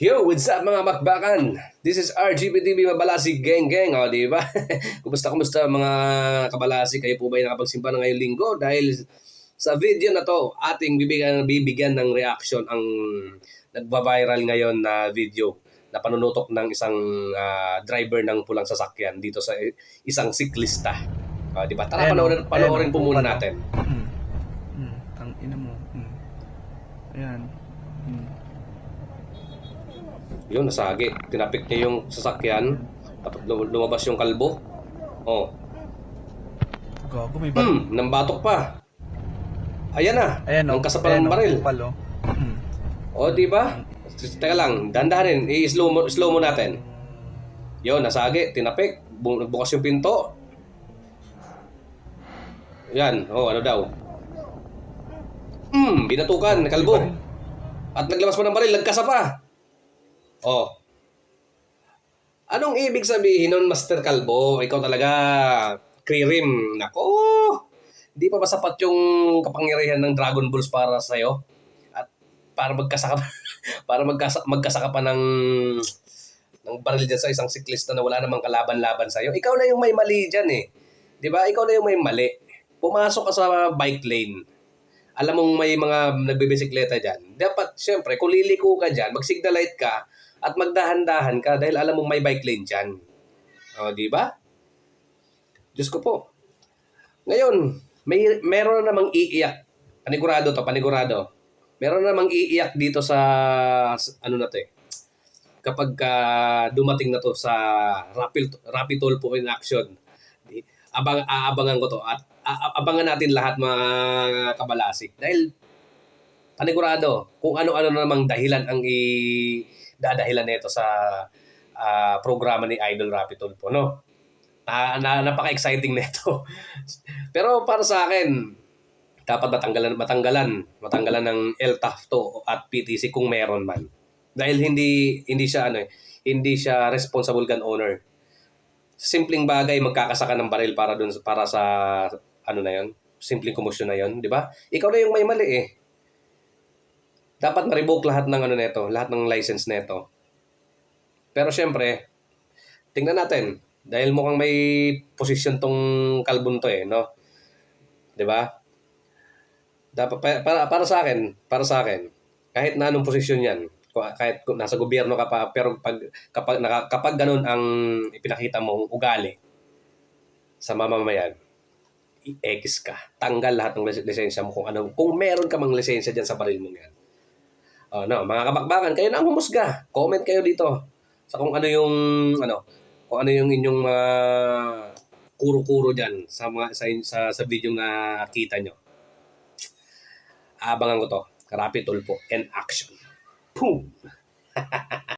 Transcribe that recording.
Yo, what's up mga makbakan? This is RGPTV Mabalasi Gang Gang, o di ba? kumusta kumusta mga kabalasi? Kayo po ba ay nakapagsimba na ngayong linggo? Dahil sa video na to, ating bibigyan, bibigyan ng reaction ang nagba-viral ngayon na video na panunutok ng isang ah, driver ng pulang sasakyan dito sa isang siklista. O, di ba? Tara, panoorin, oh. panoorin po oh, muna natin. Mm. Mm. Tang ina mo. Mm. Ayan. Mm. Yun, nasagi. Tinapik niya yung sasakyan. Tapos lum- lumabas yung kalbo. Oh. Gago, may baril. Hmm, nambatok pa. Ayan na. Ayan, Ang oh. kasapal ng oh, baril. kupal, oh. Mm. O, di ba? Teka lang, dandahanin. I-slow mo, slow mo natin. Yun, nasagi. Tinapik. Bu- nagbukas yung pinto. Yan. Oh, ano daw? Hmm, binatukan. Kalbo. At naglabas pa ng baril. Nagkasa pa. Oh. Anong ibig sabihin nun, Master Kalbo? Ikaw talaga, kririm. Nako! Di pa ba sapat yung kapangyarihan ng Dragon Balls para sa'yo? At para magkasaka pa, para magkasa, magkasaka pa ng ng baril dyan sa isang siklista na wala namang kalaban-laban sa'yo. Ikaw na yung may mali dyan eh. Di ba? Ikaw na yung may mali. Pumasok ka sa bike lane. Alam mong may mga nagbibisikleta dyan. Dapat, syempre, kung liliko ka dyan, mag-signal light ka at magdahan-dahan ka dahil alam mong may bike lane dyan. O, di ba? Diyos ko po. Ngayon, may meron na namang iiyak. Panigurado to, panigurado. Meron na namang iiyak dito sa, sa- ano na to eh. Kapag ka dumating na to sa rapid, rapid toll po in action. Abang, aabangan ko to at abangan natin lahat mga kabalasi. Dahil panigurado kung ano-ano na namang dahilan ang i dadahilan nito sa ah, programa ni Idol Rapid Tulpo, no? Na, na, napaka-exciting nito. Pero para sa akin, dapat matanggalan, matanggalan, matanggalan ng LTAF to at PTC kung meron man. Dahil hindi hindi siya ano eh, hindi siya responsible gun owner. Simpleng bagay magkakasaka ng baril para dun para sa ano na 'yon, simpleng komusyon na 'yon, di ba? Ikaw na yung may mali eh. Dapat ma-revoke lahat ng ano nito, lahat ng license nito. Pero syempre, tingnan natin dahil mukhang may posisyon tong kalbon to eh, no? 'Di ba? Dapat pa- para para sa akin, para sa akin, kahit na anong posisyon 'yan, kahit nasa gobyerno ka pa, pero pag kapag kapag ganun ang ipinakita mong ugali sa mamamayan, i-X ka. Tanggal lahat ng lis- lisensya mo kung ano, kung meron ka mang lisensya diyan sa baril mong 'yan. Oh, no, mga kabakbakan, kayo na ang humusga. Comment kayo dito sa kung ano yung ano, kung ano yung inyong mga kuro-kuro diyan sa mga sa, sa sa video na nakita nyo. Abangan ko to. Rapid Tulpo and action. Boom!